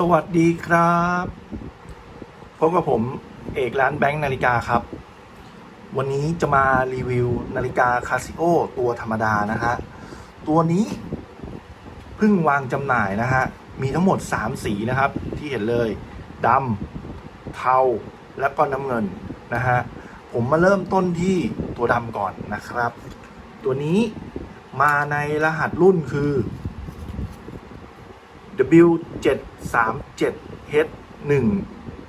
สวัสดีครับพบกับผมเอกร้านแบงค์นาฬิกาครับ วันนี้จะมารีวิวนาฬิกาคาซิโอตัวธรรมดานะฮะ ตัวนี้เพิ่งวางจำหน่ายนะฮะ มีทั้งหมด 3 สีนะครับ ที่เห็นเลยดำเทาและก็น้ำเงินนะฮะ ผมมาเริ่มต้นที่ตัวดำก่อนนะครับ ตัวนี้มาในรหัสรุ่นคือ W737H1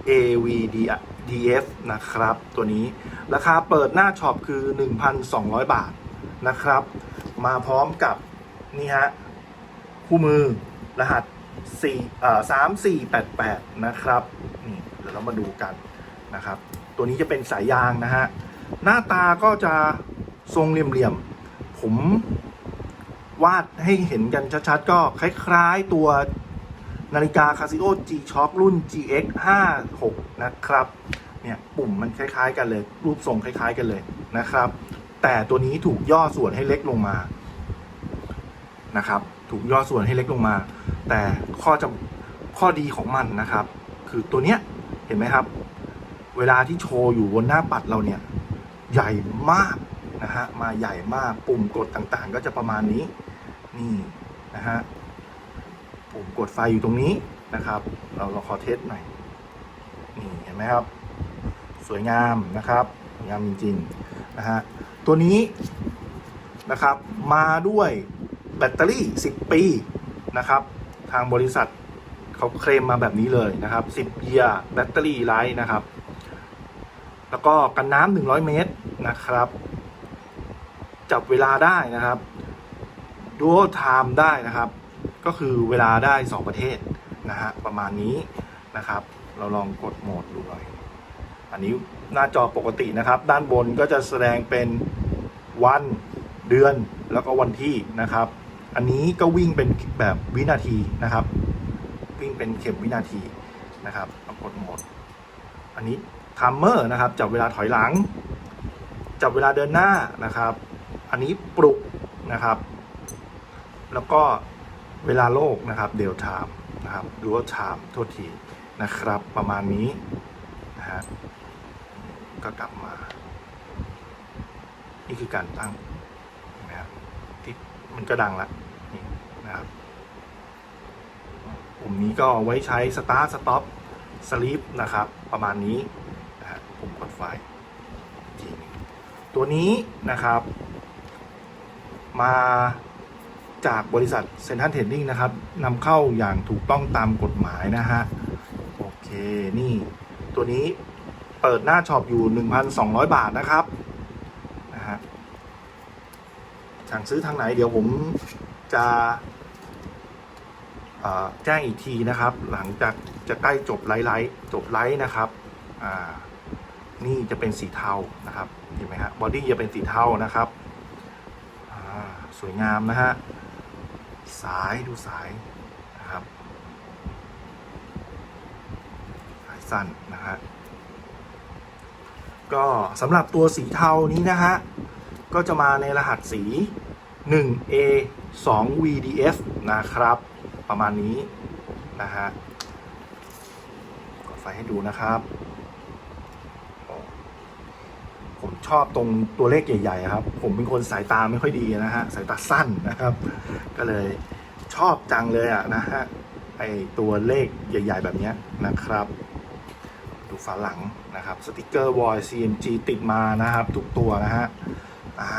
AVDF นะครับ ตัวนี้ราคาเปิดหน้าช็อปคือ 1,200 บาทนะครับ มาพร้อมกับ นี่ฮะ คู่มือรหัส4เอ่อ3488 นะครับ นี่เดี๋ยวเรามาดูกันนะครับ ตัวนี้จะเป็นสายยางนะฮะ หน้าตาก็จะทรงเหลี่ยมๆ ผมวาดให้เห็นกันชัดๆ ก็คล้ายๆตัว นาฬิกา Casio G-Shock รุ่น GX 56นะครับเนี่ยปุ่มมันคล้ายๆ กันเลย รูปทรงคล้ายๆ กันเลยนะครับ แต่ตัวนี้ถูกย่อส่วนให้เล็กลงมานะครับ ถูกย่อส่วนให้เล็กลงมา แต่ข้อจำข้อดีของมันนะครับ คือตัวเนี้ยเห็นไหมครับ เวลาที่โชว์อยู่บนหน้าปัดเราเนี่ยใหญ่มากนะฮะมาใหญ่มากปุ่มกดต่างๆ ก็จะประมาณนี้นี่นะฮะ ปุ่มกดไฟอยู่ตรงนี้นะครับ เราเราขอเทสหน่อยนี่เห็นไหมครับ สวยงามนะครับสวยงามจริงๆนะฮะตัวนี้นะครับมาด้วยแบตเตอรี่ 10 ปีนะครับ ทางบริษัทเขาเคลมมาแบบนี้เลยนะครับ 10 year แบตเตอรี่ไลท์นะครับ แล้วก็กันน้ำ100 เมตรนะครับ จับเวลาได้นะครับดูไทม์ได้นะครับ ก็คือเวลาได้ 2 ประเทศนะฮะประมาณนี้นะครับ เราลองกดโหมดดูหน่อย อันนี้หน้าจอปกตินะครับ ด้านบนก็จะแสดงเป็นวันเดือนแล้วก็วันที่นะครับ อันนี้ก็วิ่งเป็นแบบวินาทีนะครับ วิ่งเป็นเข็มวินาทีนะครับกดโหมด อันนี้ทัมเมอร์นะครับจับเวลาถอยหลัง จับเวลาเดินหน้านะครับ อันนี้ปลุกนะครับ แล้วก็ เวลาโลกนะครับเดลไทม์นะครับดูว่าไทม์โทษทีนะครับ ประมาณนี้นะฮะก็กลับมา นี่คือการตั้งนะครับที่มันก็ดังละนี่นะครับปุ่มนี้ก็ไว้ใช้สตาร์ t สต็อปสลีปนะครับ ประมาณนี้นะฮะปุ่มกดไฟตัวนี้นะครับ มา จากบริษัทเซนทันเทนนิ่งนะครับนำเข้าอย่างถูกต้องตามกฎหมายนะฮะ โอเคนี่ ตัวนี้เปิดหน้าช็อปอยู่ 1,200 บาทนะครับนะฮะสั่งซื้อทางไหนเดี๋ยวผมจะแจ้งอีกทีนะครับ หลังจากจะใกล้จบไลฟ์จบไลฟ์นะครับนี่จะเป็นสีเทานะครับเห็นไหมฮะบอดี้จะเป็นสีเทานะครับสวยงามนะฮะ สายดูสายนะครับ สายสั้นนะฮะก็สำหรับตัวสีเทานี้นะฮะ ก็จะมาในรหัสสี 1A 2 VDF นะครับ ประมาณนี้นะฮะกดไฟให้ดูนะครับโอ้ผม ชอบตรงตัวเลขใหญ่ๆครับ ผมเป็นคนสายตาไม่ค่อยดีนะฮะ สายตาสั้นนะครับ ก็เลยชอบจังเลยอะนะฮะไอตัวเลขใหญ่ ๆ แบบเนี้ยนะครับ ดูฝาหลังนะครับสติกเกอร์วอย CMG ติดมานะครับ ทุกตัวนะฮะอ่า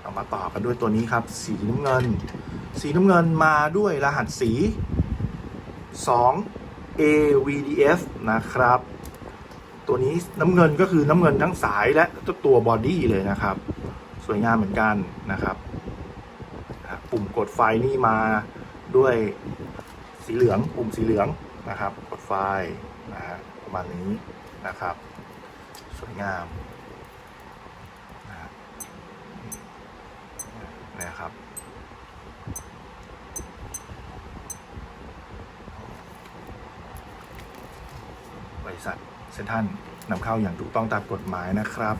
เรามาต่อกันด้วยตัวนี้ครับ สีน้ำเงิน สีน้ำเงินมาด้วยรหัสสี 2 AVDF นะครับ ตัวนี้น้ำเงินก็คือน้ำเงินทั้งสายและตัวบอดี้เลยนะครับ สวยงามเหมือนกันนะครับ ปุ่มกดไฟนี่มาด้วยสีเหลืองปุ่มสีเหลืองนะครับ กดไฟนะฮะประมาณนี้นะครับ สวยงามนะครับบริษัท เซนทรัลนำเข้าอย่างถูกต้องตามกฎหมายนะครับ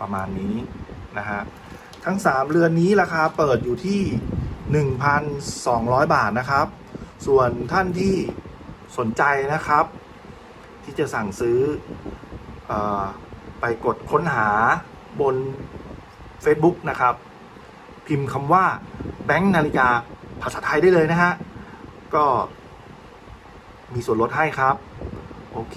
ประมาณนี้นะฮะทั้ง 3 เรือนนี้ราคาเปิดอยู่ที่ 1,200 บาทนะครับ ส่วนท่านที่สนใจนะครับ ที่จะสั่งซื้อเออไปกดค้นหาบน Facebook นะครับ พิมพ์คำว่าแบงค์นาฬิกาภาษาไทยได้เลยนะฮะ ก็มีส่วนลดให้ครับ โอเค